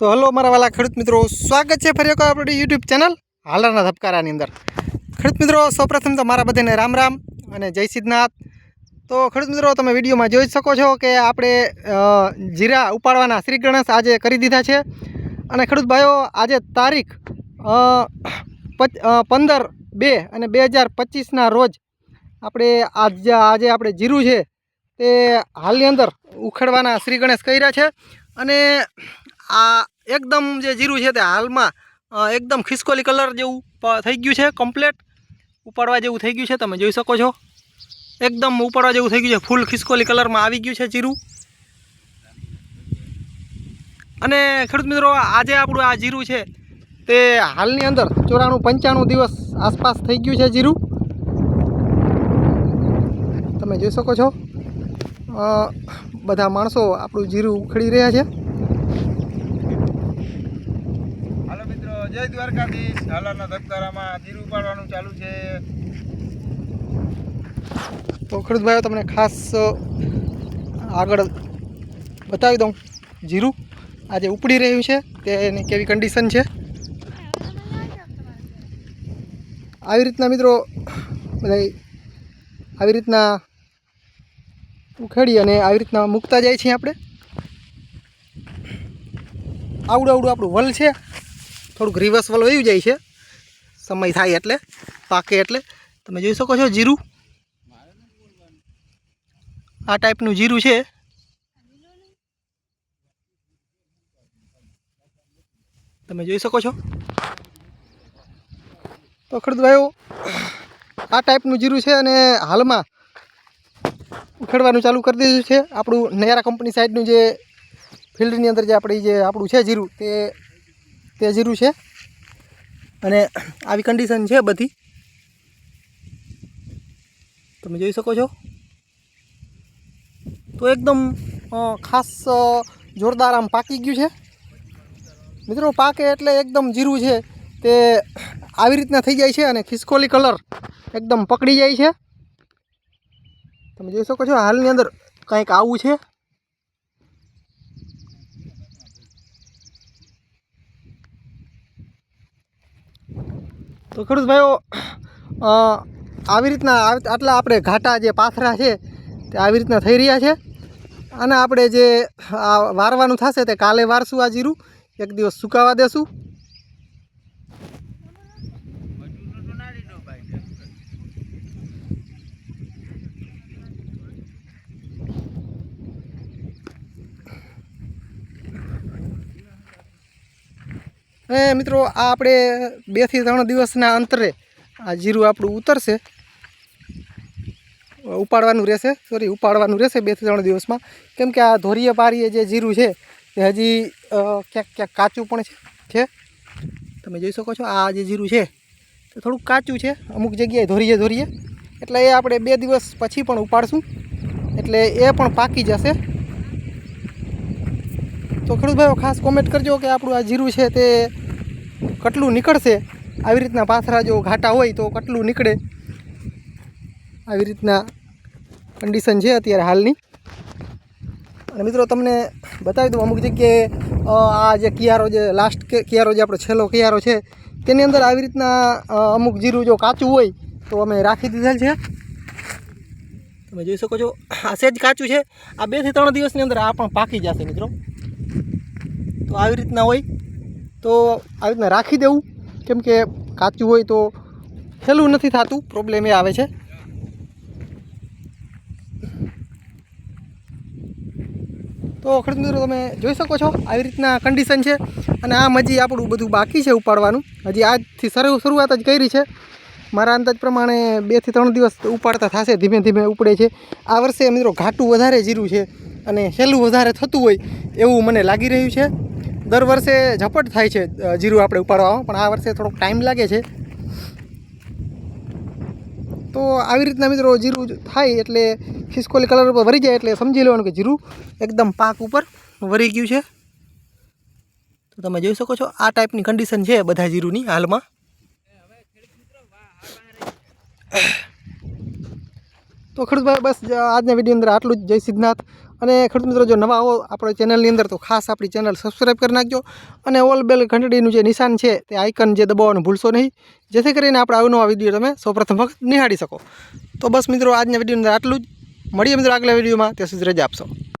તો હલો મારા વાલા ખેડૂત મિત્રો, સ્વાગત છે ફરી એકવાર આપણી યુટ્યુબ ચેનલ હાલરના ધબકારાની અંદર. ખેડૂત મિત્રો, સૌપ્રથમ તો મારા બધાને રામ રામ અને જય સિદ્ધનાથ. તો ખેડૂત મિત્રો, તમે વિડીયોમાં જોઈ શકો છો કે આપણે જીરા ઉપાડવાના શ્રી ગણેશ આજે કરી દીધા છે. અને ખેડૂત ભાઈઓ, આજે તારીખ પંદર બે અને બે હજાર પચીસના રોજ આપણે આજે આજે આપણે જીરું છે તે હાલની અંદર ઉખેડવાના શ્રી ગણેશ કર્યા છે. અને આ એકદમ જે જીરું છે તે હાલમાં એકદમ ખિસકોલી કલર જેવું થઈ ગયું છે કમ્પ્લેટ ઉપાડવા જેવું થઈ ગયું છે, તમે જોઈ શકો છો. એકદમ ઉપાડવા જેવું થઈ ગયું છે ફૂલ ખિસકોલી કલરમાં આવી ગયું છે જીરું. અને ખેડૂત મિત્રો, આજે આપણું આ જીરું છે તે હાલની અંદર ચોરાણું પંચાણું દિવસ આસપાસ થઈ ગયું છે જીરું. તમે જોઈ શકો છો. બધા માણસો આપણું જીરું ઉખડી રહ્યા છે હાલો મિત્રો જય દ્વારકાધીશ. હાલાના ધબકારામાં જીરું ઉપાડવાનું ચાલુ છે. તો ખેડૂત તમને ખાસ આગળ બતાવી દઉં. જીરું આજે ઉપડી રહ્યું છે તેની કેવી કન્ડિશન છે? આવી રીતના મિત્રો બધા આવી રીતના ઉખેડી અને આવી રીતના મૂકતા જાય છીએ આપણે. આવડું આવડું આપણું વલ છે. થોડુંક રિવર્સવલ વયું જાય છે. સમય થાય એટલે, પાકે એટલે. તમે જોઈ શકો છો જીરું. આ ટાઈપનું જીરું છે. તમે જોઈ શકો છો. તો ખેડૂત આ ટાઈપનું જીરું છે અને હાલમાં ઉખેડવાનું ચાલુ કરી દીધું છે. આપણું નયારા કંપની સાઈડનું જે ફિલ્ડની અંદર જે આપણી જે આપણું છે જીરું, તે તે જીરું છે. અને આવી કન્ડિશન છે બધી. તમે જોઈ શકો છો. તો એકદમ ખાસ જોરદાર આમ પાકી ગયું છે. મિત્રો, પાકે એટલે એકદમ જીરું છે તે આવી રીતના થઈ જાય છે અને ખિસકોલી કલર એકદમ પકડી જાય છે. તમે જોઈ શકો છો, હાલની અંદર કંઈક આવું છે. તો ખેડૂત ભાઈઓ આવી રીતના આટલા આપણે ઘાટા જે પાથરા છે, તે આવી રીતના થઈ રહ્યા છે. અને આપણે જે આ વારવાનું થશે તે કાલે વારશું આ જીરું, એક દિવસ સુકાવા દેશું. એ મિત્રો આ આપણે બેથી ત્રણ દિવસના અંતરે આ જીરું આપણું ઉતરશે. ઉપાડવાનું રહેશે. સોરી ઉપાડવાનું રહેશે બેથી ત્રણ દિવસમાં. કેમ કે આ ધોરીએ પારીએ જે જીરું છે તે હજી ક્યાંક ક્યાંક કાચું પણ છે. તમે જોઈ શકો છો, આ જે જીરું છે તે થોડુંક કાચું છે. અમુક જગ્યાએ ધોરીએ ધોરીએ. એટલે એ આપણે બે દિવસ પછી પણ ઉપાડશું. એટલે એ પણ પાકી જશે. તો ખેડૂતભાઈઓ, ખાસ કોમેન્ટ કરજો કે આપણું આ જીરું છે તે કેટલું નીકળશે. આવી રીતના પાથરા જો ઘાટા હોય તો કેટલું નીકળે. આવી રીતના કન્ડિશન છે અત્યારે હાલની. અને મિત્રો તમને બતાવી દઉં અમુક જગ્યાએ આ જે કિયારો જે લાસ્ટ કિયારો જે આપણો છેલ્લો કિયારો છે, તેની અંદર આવી રીતના અમુક જીરું જો કાચું હોય તો અમે રાખી દીધેલ છે. તમે જોઈ શકો છો, આ સેજ કાચું છે. આ બેથી ત્રણ દિવસની અંદર આ પણ પાકી જશે મિત્રો. તો આવી રીતના હોય. તો આવી રીતના રાખી દેવું. કેમ કે કાચું હોય તો હેલું નથી થતું. પ્રોબ્લેમ એ આવે છે. તો ખેડૂત મિત્રો, તમે જોઈ શકો છો, આવી રીતના કન્ડિશન છે અને આમ હજી આપણું બધું બાકી છે ઉપાડવાનું. હજી આજથી શરૂ, શરૂઆત જ કરી છે. મારા અંદાજ પ્રમાણે બેથી ત્રણ દિવસ ઉપાડતા થશે, ધીમે ધીમે ઉપડે છે. આ વર્ષે મિત્રો ઘાટું વધારે જીરું છે અને સહેલું વધારે થતું હોય એવું મને લાગી રહ્યું છે. દર વર્ષે ઝપટ થાય છે જીરું આપણે ઉપાડવામાં, પણ આ વર્ષે થોડોક ટાઈમ લાગે છે. તો આવી રીતના મિત્રો જીરું થાય એટલે ખિસકોલી કલર ઉપર વરી જાય એટલે સમજી લેવાનું કે જીરું એકદમ પાક ઉપર વરી ગયું છે. તો તમે જોઈ શકો છો, આ ટાઈપની કન્ડિશન છે બધા જીરુંની હાલમાં. તો ખેડૂત બસ આજના વીડિયો અંદર આટલું જ. જય સિદ્ધનાથ. અને ખેડૂત મિત્રો, જો નવા આવો આપણા ચેનલની અંદર, તો ખાસ આપણી ચેનલ સબસ્ક્રાઈબ કરી નાખજો. અને ઓલ બેલ ઘંટડીનું જે નિશાન છે, તે આઇકન જે દબાવવાનું ભૂલશો નહીં. જેથી કરીને આપણે અવનવા વીડિયો તમે સૌપ્રથમ વખત નિહાળી શકો. તો બસ મિત્રો, આજના વિડીયોની અંદર આટલું જ. મળીએ મિત્રો આગલા વિડીયોમાં ત્યાં સુધી રજા આપશો.